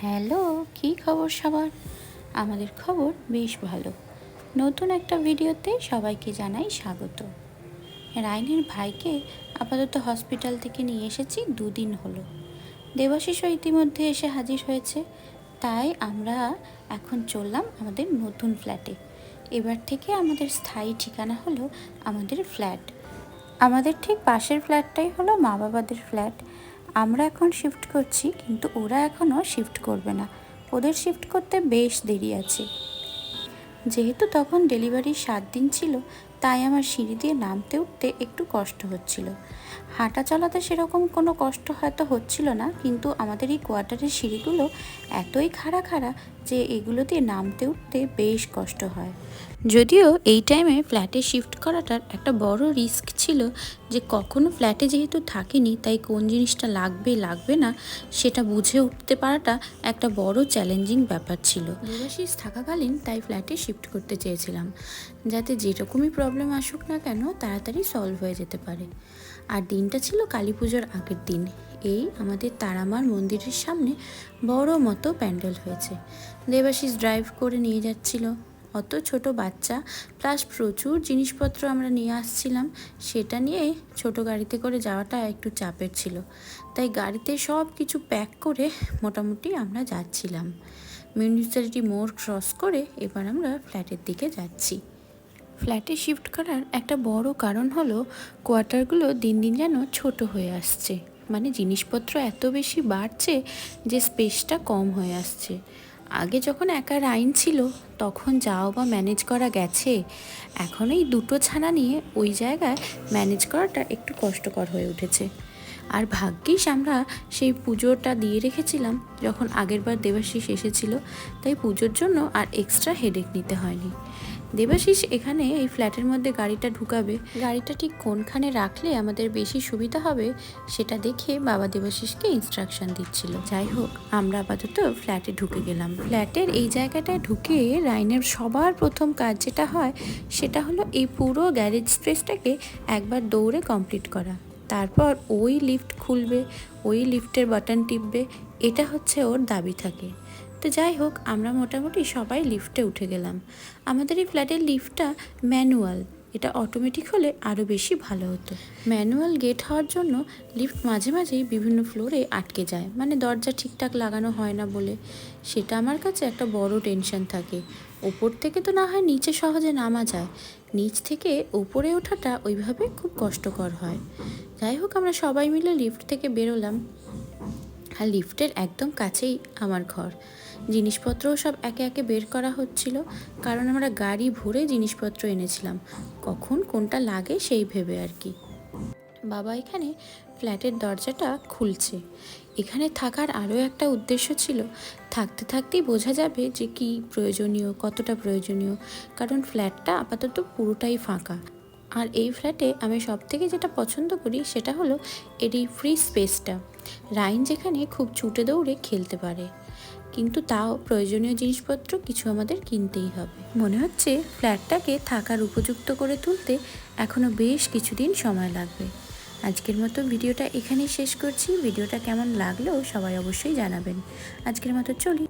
Hello, কী খবর সবার? আমাদের খবর বেশ ভালো। নতুন একটা ভিডিওতে সবাইকে জানাই স্বাগত। রাইনের ভাইকে আপাতত হসপিটাল থেকে নিয়ে এসেছি দুদিন হলো। দেবাশিসও ইতিমধ্যে এসে হাজির হয়েছে। তাই আমরা এখন চললাম আমাদের নতুন ফ্ল্যাটে। এবার থেকে আমাদের স্থায়ী ঠিকানা হলো আমাদের ফ্ল্যাট। আমাদের ঠিক পাশের ফ্ল্যাটটাই হলো মা বাবাদের ফ্ল্যাট। আমরা এখন শিফট করছি, কিন্তু ওরা এখনও শিফট করবে না। ওদের শিফট করতে বেশ দেরি আছে। যেহেতু তখন ডেলিভারির সাত দিন ছিল, তাই আমার সিঁড়ি দিয়ে নামতে উঠতে একটু কষ্ট হচ্ছিল। হাঁটা চলাতে সেরকম কোনো কষ্ট হয়তো হচ্ছিল না, কিন্তু আমাদের এই কোয়ার্টারের সিঁড়িগুলো এতই খাড়া খাড়া যে এগুলো দিয়ে নামতে উঠতে বেশ কষ্ট হয়। যদিও এই টাইমে ফ্ল্যাটে শিফট করাটার একটা বড় রিস্ক ছিল যে কখনো ফ্ল্যাটে যেহেতু থাকিনি, তাই কোন জিনিসটা লাগবে লাগবে না, সেটা বুঝে উঠতে পারাটা একটা বড় চ্যালেঞ্জিং ব্যাপার ছিল। দেবাশিস থাকাকালীন তাই ফ্ল্যাটে শিফট করতে চেয়েছিলাম, যাতে যেরকমই প্রবলেম আসুক না কেন, তাড়াতাড়ি সলভ হয়ে যেতে পারে। আর দিনটা ছিল কালী পুজোর আগের দিন। এই আমাদের তারামার মন্দিরের সামনে বড় মতো প্যান্ডেল হয়েছে। দেবাশিস ড্রাইভ করে নিয়ে যাচ্ছিল। অত ছোট বাচ্চা, প্লাস প্রচুর জিনিসপত্র আমরা নিয়ে আসছিলাম। সেটা নিয়ে ছোট গাড়িতে করে যাওয়াটা একটু চাপের ছিল। তাই গাড়িতে সব কিছু প্যাক করে মোটামুটি আমরা যাচ্ছিলাম। মিউনিসিপ্যালিটি মোড় ক্রস করে এবার আমরা ফ্ল্যাটের দিকে যাচ্ছি। ফ্ল্যাটে শিফট করার একটা বড় কারণ হলো কোয়ার্টারগুলো দিন দিন যেন ছোট হয়ে আসছে। মানে জিনিসপত্র এত বেশি বাড়ছে যে স্পেসটা কম হয়ে আসছে। আগে যখন একা রাইন ছিল, তখন যাও বা ম্যানেজ করা গেছে। এখন এই দুটো ছানা নিয়ে ওই জায়গায় ম্যানেজ করাটা একটু কষ্টকর হয়ে উঠেছে। আর ভাগ্যিস আমরা সেই পুজোটা দিয়ে রেখেছিলাম, যখন আগেরবার দেবাশিস এসেছিল, তাই পুজোর জন্য আর এক্সট্রা হেডেক নিতে হয়নি। দেবাশিস এখানে এই ফ্ল্যাটের মধ্যে গাড়িটা ঢুকাবে। গাড়িটা ঠিক কোনখানে রাখলে আমাদের বেশি সুবিধা হবে সেটা দেখে বাবা দেবাশিসকে ইনস্ট্রাকশন দিচ্ছিল। যাই হোক আমরা আপাতত ফ্ল্যাটে ঢুকে গেলাম। ফ্ল্যাটের এই জায়গাটায় ঢুকে রাইনের সবার প্রথম কাজ যেটা হয় সেটা হলো এই পুরো গ্যারেজ স্পেসটাকে একবার দৌড়ে কমপ্লিট করা। তারপর ওই লিফট খুলবে ওই লিফটের বাটন টিপবে এটা হচ্ছে ওর দাবি থাকে। তো যাই হোক, আমরা মোটামুটি সবাই লিফটে উঠে গেলাম। আমাদের এই ফ্ল্যাটের লিফটটা ম্যানুয়াল। এটা অটোমেটিক হলে আরও বেশি ভালো হতো। ম্যানুয়াল গেট হওয়ার জন্য লিফট মাঝে মাঝেই বিভিন্ন ফ্লোরে আটকে যায়। মানে দরজা ঠিকঠাক লাগানো হয় না বলে। সেটা আমার কাছে একটা বড় টেনশন থাকে। ওপর থেকে তো না হয় নিচে সহজে নামা যায়। নিচ থেকে ওপরে ওঠাটা ওইভাবে খুব কষ্টকর হয়। যাই হোক, আমরা সবাই মিলে লিফট থেকে বেরোলাম। আর লিফটের একদম কাছেই আমার ঘর। জিনিসপত্রও সব একে একে বের করা হচ্ছিল, কারণ আমরা গাড়ি ভরে জিনিসপত্র এনেছিলাম। কখন কোনটা লাগে সেই ভেবে আর কি। বাবা, এখানে ফ্ল্যাটের দরজাটা খুলছে। এখানে থাকার আরও একটা উদ্দেশ্য ছিল, থাকতে থাকতেই বোঝা যাবে যে কি প্রয়োজনীয়, কতটা প্রয়োজনীয়, কারণ ফ্ল্যাটটা আপাতত পুরোটাই ফাঁকা। আর এই ফ্ল্যাটে আমি সব থেকে যেটা পছন্দ করি সেটা হলো এটি ফ্রি স্পেসটা রাইন যেখানে খুব ছুটে দৌড়ে খেলতে পারে। কিন্তু তাও প্রয়োজনীয় জিনিসপত্র কিছু আমাদের কিনতেই হবে। মনে হচ্ছে ফ্ল্যাটটাকে থাকার উপযুক্ত করে তুলতে এখনও বেশ কিছুদিন সময় লাগবে। আজকের মতো ভিডিওটা এখানেই শেষ করছি। ভিডিওটা কেমন লাগল সবাই অবশ্যই জানাবেন। আজকের মতো চলি।